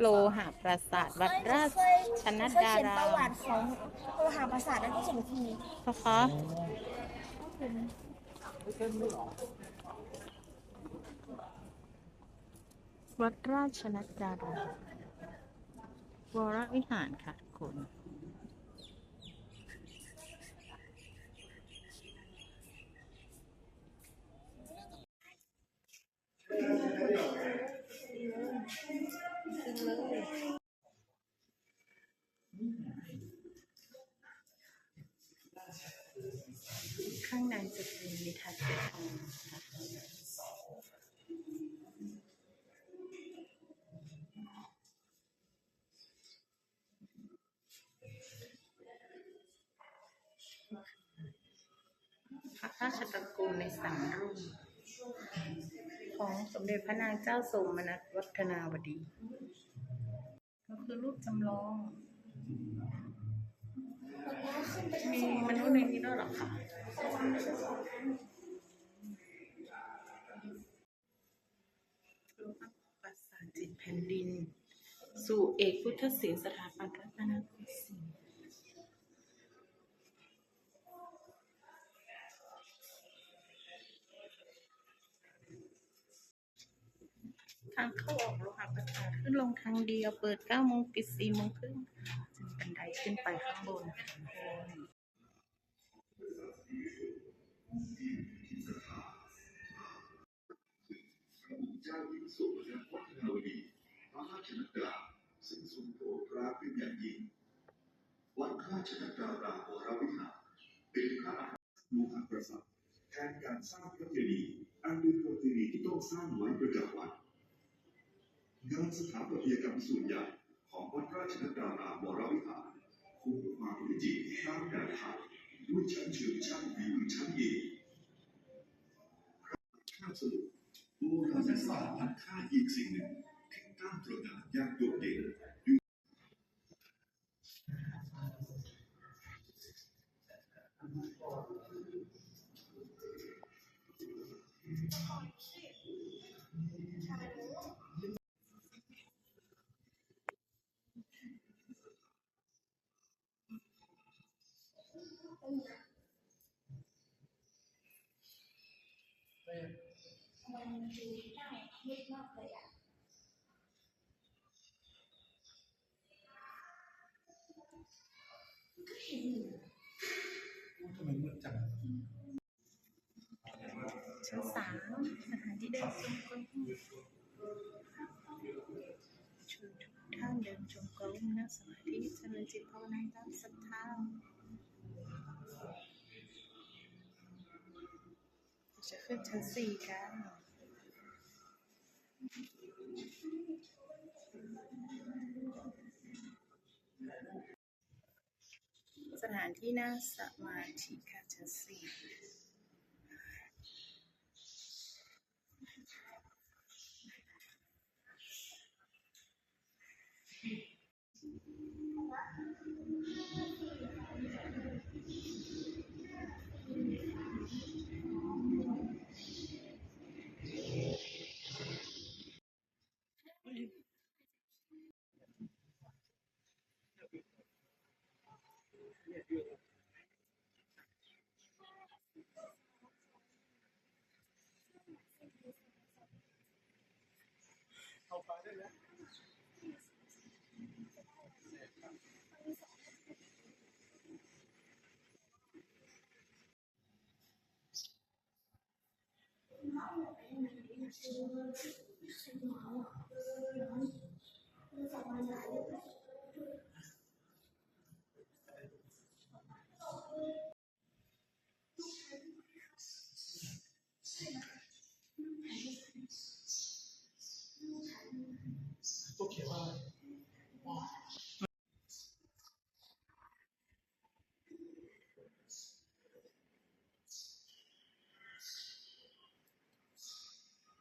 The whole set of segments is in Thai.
โลหะปราสาทวัดราชเคยชนเคยดาเขียนราประวัมติของโลหะประสาทและที่สมทีนะคะวัดราชนัดดารามวรวิหารค่ะคุณ พระราชตระกูลในสามรุ่นของสมเด็จพระนางเจ้าสมนัสวัฒนาวดี ก็คือรูปจำลอง มีมนุษย์ในนี้ด้วยหรอคะ ผ่นดิน สู่เอกพุทธศิลป์สถาปัตย์รัตนโกสินทร์ทางเข้าออกโลหะประสาทขึ้นลงทางเดียว เปิด9โมงปิด4โมงครึ่งจะมีบันไดขึ้นไปข้างบนเจ้าหญิงสุวรรณวัฒนวดี ชนัดดาซึ่งทรงโปรดปรานเป็นอย่างยิ่งวัดราชนัดดาราวรวิหารเป็นพระอาหารโลหะประสาทแทนการสร้างพระเจดีย์อันเป็นประเพณีที่ต้องสร้างไว้ประจำวันงานสถาปัตยกรรมส่วนใหญ่ของวัดราชนัดดาราวรวิหารคงความเป็นจริงตามแบบไทยด้วยชั้นเชิงช่างฝีมือชั้นเอกข้าสรุปโบราณศาสตร์ล้ำค่าอีกสิ่งหนึ่ง ที่ตั้งตระหนักอย่างโดดเด่นอยู่ ทำไมมืดจังชั้นสามสถานที่เดินจงกรมเชิญทุกท่านเดินจงกรมนั่งสมาธิเจริญจิตภาวนาตามศรัทธาจะขึ้นชั้นสี่กัน สถานที่นั่งสมาธิค่ะชั้นสี่ พ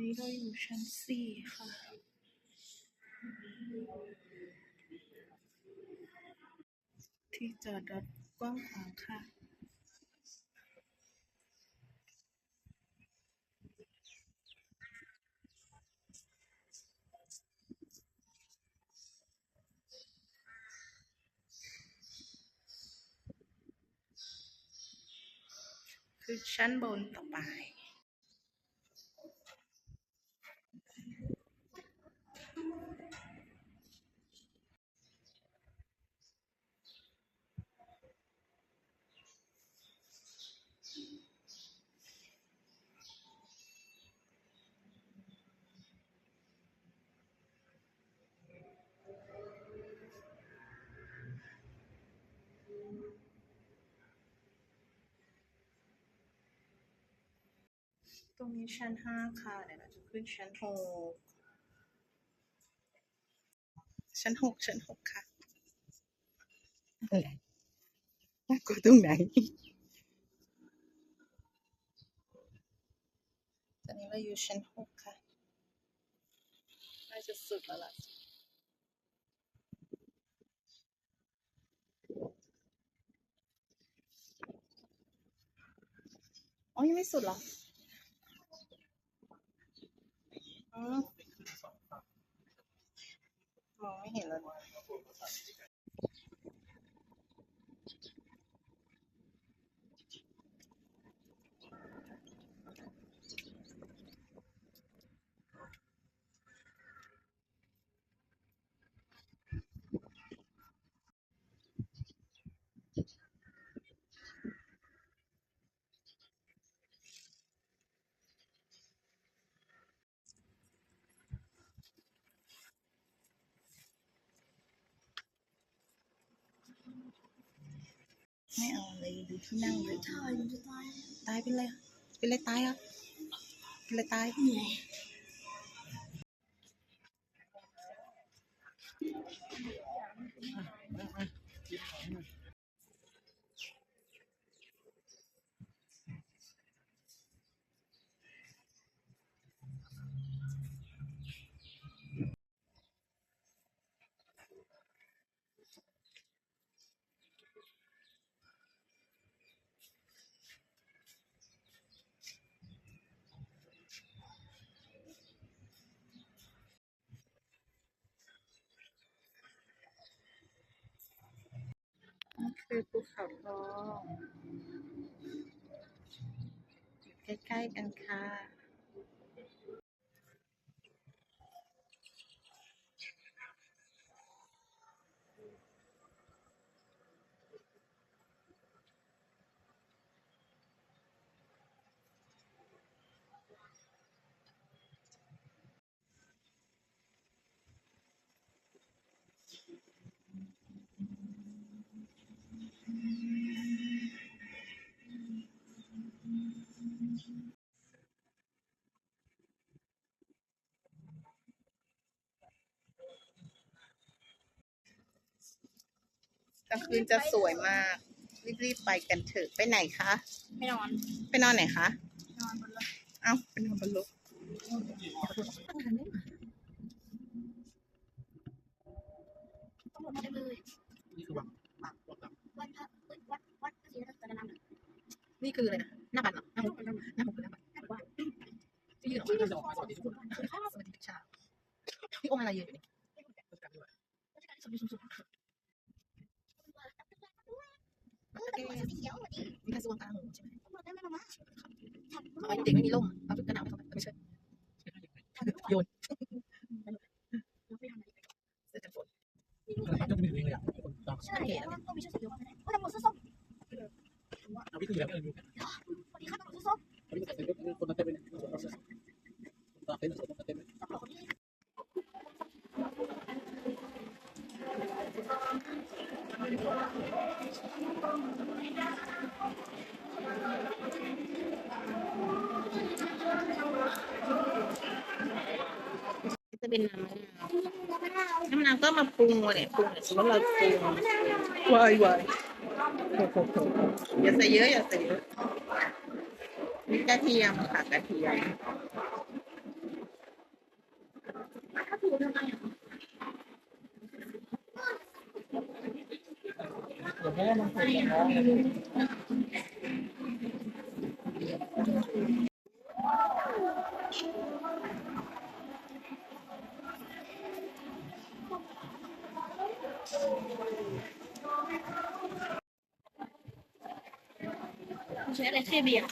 นี้เราอยู่ชั้นสี่ค่ะที่จอดรถกว้างขวางค่ะ คือชั้นบนต่อไป ตรงนี้ชั้นห้าค่ะ เดี๋ยวเราจะขึ้นชั้นหกชั้นหกชั้นหกค่ะอะไรน่ากลัวตรงไหนตอนนี้เราอยู่ชั้นหกค่ะน่าจะสุดแล้วล่ะอ๋อยังไม่สุดเหรอ อื มองไม่เห็นเลย ไม่เอาเลยดูที่นั่งเลยถ่ายมันจะตายตายเป็นไรเป็นไรตายอะเป็นไรตายเหนื่อย นี่คือภู เขาทองอยู่ใกล้ ๆ กันค่ะ กลางคืนจะสวยมาก รีบๆไปกันเถอะไปไหนคะไม่นอนไปนอนไหนคะนอนบนรถเอ้าไปนอนบนรถต้องหมดได้เลยนี่คือวังวังวังวัดพระเอ้ยวัดวัดพระศรีรัตนนามนี่คืออะไรนะหน้าบัตรเหรอหน้าหกหน้าหกหน้าหกหน้าบัตรน่าว่าที่ยืนออกที่มานี่จะออกมาสวัสดีทุกคนสวัสดีทุกชาพี่องค์อะไรยืนอยู่นี่ ราชการด้วย สุดสุดสุด มี กระทรวงกลาโหมใช่ไหม ได้ไหมมา เอาไว้เด็กไม่มีร่มเอาชุดกันหนาวไปเข้าไปไม่ใช่โยนเสื้อกันฝน อะไรก็จะมีเลยอะคนตาม ใช่แล้วก็มีชุดสีเหลืองมาโอ้แต่หมดเสื้อส้ม เอาวิธีแล้วก็เลยดู พอดีข้าต้องหมดเสื้อส้ม เอาวิธีแต่คนนั้นเต็มเลยคนนั้นเต็มเลยคนนั้นเต็มเลย ต้องบอกคนนี้ จะ เป็นน้ำมะนาวน้ำมะนาวก็มาปรุงเนี่ยปรุงเนี่ยสมมติเราปรุงวายวายอย่าใส่เยอะอย่าใส่เยอะมีกระเทียมค่ะกระเทียมถ้าถูกทำอะเดี๋ยวแม่มันเป็นน้อง ชใช้อะไรเทเบียร์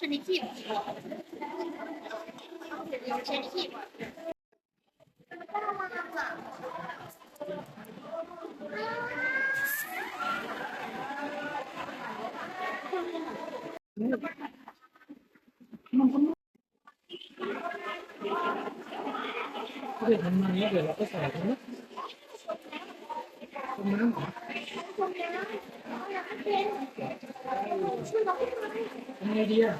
ชนิดที่ใช้ที่เดี๋ยวทำมาเนี้ยเดี๋ยวเราก็ใส่ตรงนี้ตรงน้ำเหรอ media.